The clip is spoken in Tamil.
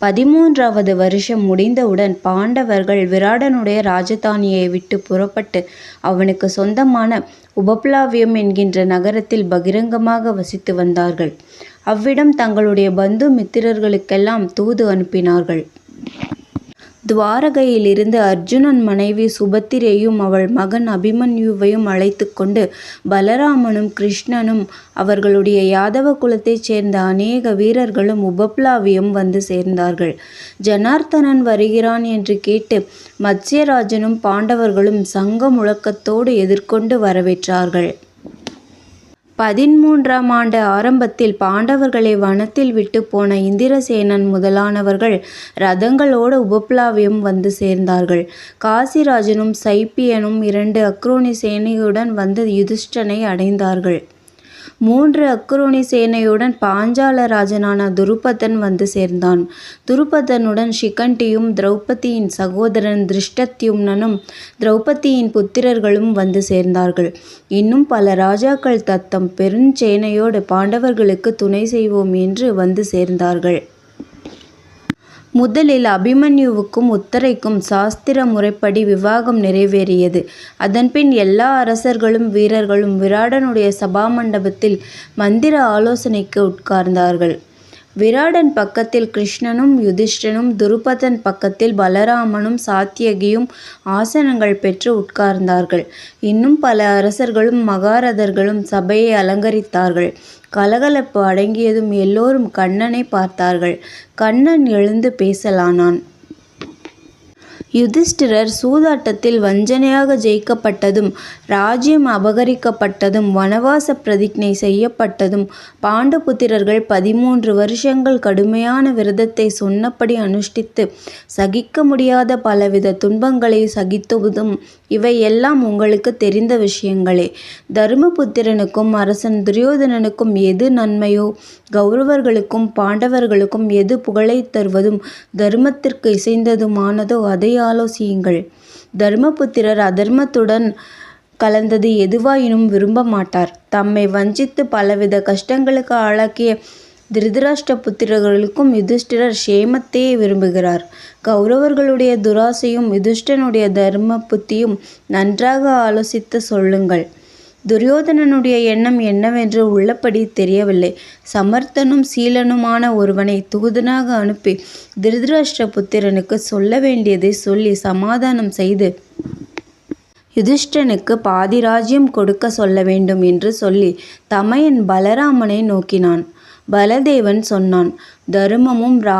பதிமூன்றாவது வருஷம் முடிந்தவுடன் பாண்டவர்கள் விராடனுடைய ராஜதானியை விட்டு புறப்பட்டு அவனுக்கு சொந்தமான உபப்ளாவியம் என்கின்ற நகரத்தில் பகிரங்கமாக வசித்து வந்தார்கள். அவ்விடம் தங்களுடைய பந்து மித்திரர்களுக்கெல்லாம் தூது அனுப்பினார்கள். துவாரகையிலிருந்து அர்ஜுனன் மனைவி சுபத்திரையும் அவள் மகன் அபிமன்யுவையும் அழைத்து கொண்டு பலராமனும் கிருஷ்ணனும் அவர்களுடைய யாதவ குலத்தைச் சேர்ந்த அநேக வீரர்களும் உபப்ளாவியும் வந்து சேர்ந்தார்கள். ஜனார்த்தனன் வருகிறான் என்று கேட்டு மத்ஸ்யராஜனும் பாண்டவர்களும் சங்க முழக்கத்தோடு எதிர்கொண்டு வரவேற்றார்கள். பதின்மூன்றாம் ஆண்டு ஆரம்பத்தில் பாண்டவர்களை வனத்தில் விட்டுப் போன இந்திரசேனன் முதலானவர்கள் ரதங்களோடு உபப்ளாவியம் வந்து சேர்ந்தார்கள். காசிராஜனும் சைப்பியனும் இரண்டு அக்ரோனி சேனையுடன் வந்து யுதிஷ்டனை அடைந்தார்கள். மூன்று அக்ரோனி சேனையுடன் பாஞ்சால ராஜனான துருபதன் வந்து சேர்ந்தான். துருபதனுடன் ஷிகண்டியும் திரௌபதியின் சகோதரன் திருஷ்டத்யும்னனும் திரௌபதியின் புத்திரர்களும் வந்து சேர்ந்தார்கள். இன்னும் பல ராஜாக்கள் தத்தம் பெருஞ்சேனையோடு பாண்டவர்களுக்கு துணை செய்வோம் என்று வந்து சேர்ந்தார்கள். முதலில் அபிமன்யுவுக்கும் உத்தரைக்கும் சாஸ்திர முறைப்படி விவாகம் நிறைவேறியது. அதன்பின் எல்லா அரசர்களும் வீரர்களும் விராடனுடைய சபாமண்டபத்தில் மந்திர ஆலோசனைக்கு உட்கார்ந்தார்கள். விராடன் பக்கத்தில் கிருஷ்ணனும் யுதிஷ்டனும் துருபதன் பக்கத்தில் பலராமனும் சாத்தியகியும் ஆசனங்கள் பெற்று உட்கார்ந்தார்கள். இன்னும் பல அரசர்களும் மகாரதர்களும் சபையை அலங்கரித்தார்கள். கலகலப்பு அடங்கியதும் எல்லோரும் கண்ணனை பார்த்தார்கள். கண்ணன் எழுந்து பேசலானான். யுதிஷ்டிரர் சூதாட்டத்தில் வஞ்சனையாக ஜெயிக்கப்பட்டதும் ராஜ்யம் அபகரிக்கப்பட்டதும் வனவாச பிரதிக்ஞை செய்யப்பட்டதும் பாண்டபுத்திரர்கள் பதிமூன்று வருஷங்கள் கடுமையான விரதத்தை சொன்னபடி அனுஷ்டித்து சகிக்க முடியாத பலவித துன்பங்களை சகித்ததும் இவை எல்லாம் தெரிந்த விஷயங்களே. தருமபுத்திரனுக்கும் அரசன் துரியோதனனுக்கும் எது நன்மையோ கௌரவர்களுக்கும் பாண்டவர்களுக்கும் எது புகழைத் தருவதும் தர்மத்திற்கு இசைந்ததுமானதோ அதை ஆலோசியுங்கள். தர்மபுத்திரர் அதர்மத்துடன் கலந்தது எதுவாயினும் விரும்ப மாட்டார். தம்மை வஞ்சித்து பலவித கஷ்டங்களுக்கு ஆளாக்கிய திருதராஷ்ட புத்திரர்களுக்கும் யுதிஷ்டிரர் க்ஷேமத்தையே விரும்புகிறார். கௌரவர்களுடைய துராசையும் யுதிஷ்டனுடைய தர்ம புத்தியும் நன்றாக ஆலோசித்து சொல்லுங்கள். துரியோதனனுடைய எண்ணம் என்னவென்று உள்ளபடி தெரியவில்லை. சமர்த்தனும் சீலனுமான ஒருவனை தூதனாக அனுப்பி திருதராஷ்டிர புத்திரனுக்கு சொல்ல வேண்டியதை சொல்லி சமாதானம் செய்து யுதிஷ்டனுக்கு பாதி ராஜ்யம் கொடுக்க சொல்ல வேண்டும் என்று சொல்லி தமையன் பலராமனை நோக்கினான். பலதேவன் சொன்னான் தருமமும்